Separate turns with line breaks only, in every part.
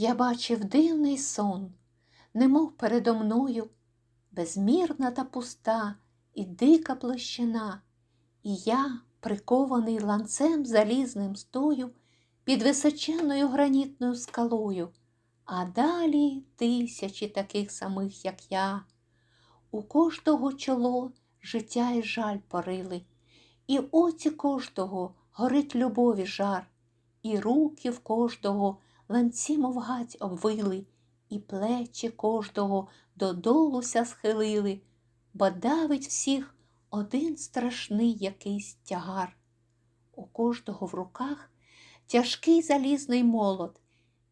Я бачив дивний сон, немов передо мною, безмірна та пуста і дика площина, і я, прикований ланцем залізним стою під височеною гранітною скалою, а далі тисячі таких самих, як я. У кожного чоло життя і жаль порили, і оці кожного горить любові жар, і руки в кожного ланці мов гать обвили, і плечі кожного додолуся схилили, бо давить всіх один страшний якийсь тягар. У кожного в руках тяжкий залізний молот,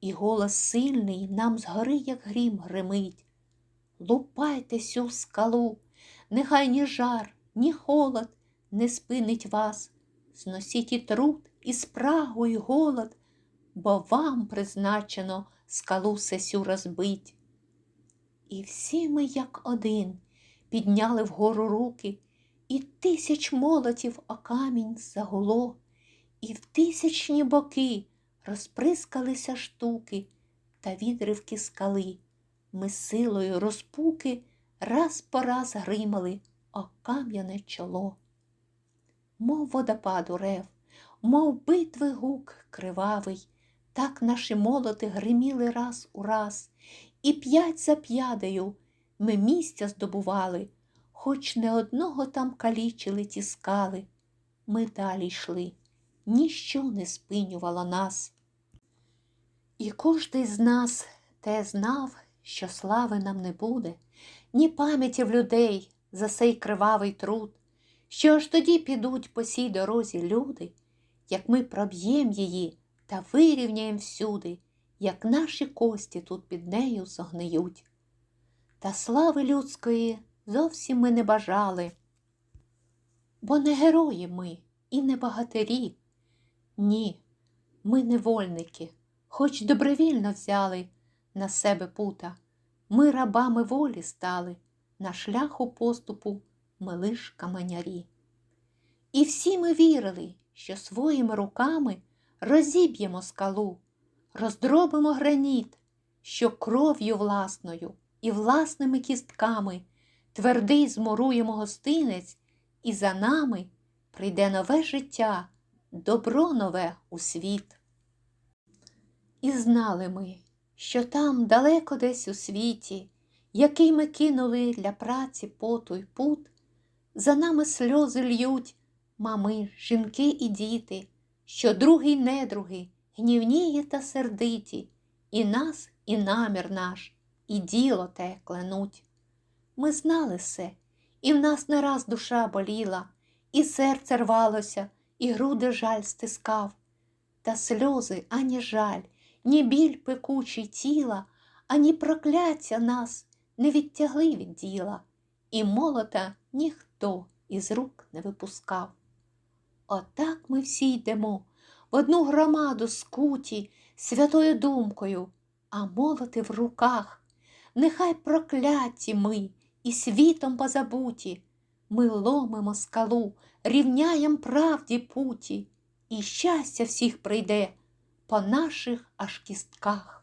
і голос сильний нам згори, як грім, гримить. Лупайте сю скалу, нехай ні жар, ні холод не спинить вас. Зносіть і труд, і спрагу, і голод, бо вам призначено скалу сесю розбить. І всі ми, як один, підняли вгору руки, і тисяч молотів о камінь загуло, і в тисячні боки розприскалися штуки та відривки скали. Ми силою розпуки раз по раз гримали о кам'яне чоло. Мов водопаду рев, мов битви гук кривавий, так наші молоти гриміли раз у раз, і п'ять за п'ядею ми місця здобували, хоч не одного там калічили ті скали. Ми далі йшли, ніщо не спинювало нас. І кожний з нас те знав, що слави нам не буде, ні пам'яті в людей за сей кривавий труд, що аж тоді підуть по сій дорозі люди, як ми проб'єм її та вирівняєм всюди, як наші кості тут під нею зогниють. Та слави людської зовсім ми не бажали, бо не герої ми і не багатирі. Ні, ми невольники, хоч добровільно взяли на себе пута. Ми рабами волі стали, на шляху поступу ми лиш каменярі. І всі ми вірили, що своїми руками розіб'ємо скалу, роздробимо граніт, що кров'ю власною і власними кістками твердий змуруємо гостинець, і за нами прийде нове життя, добро нове у світ. І знали ми, що там далеко десь у світі, який ми кинули для праці поту й пут, за нами сльози льють мами, жінки і діти, що другий недруги, гнівніє та сердиті, і нас, і намір наш, і діло те кленуть. Ми знали все, і в нас не раз душа боліла, і серце рвалося, і груди жаль стискав, та сльози ані жаль ні біль пекучий тіла, ані прокляття нас не відтягли від діла, і молота ніхто із рук не випускав. Отак ми всі йдемо в одну громаду скуті святою думкою, а молоти в руках. Нехай прокляті ми і світом позабуті. Ми ломимо скалу, рівняєм правді путі, і щастя всіх прийде по наших аж кістках.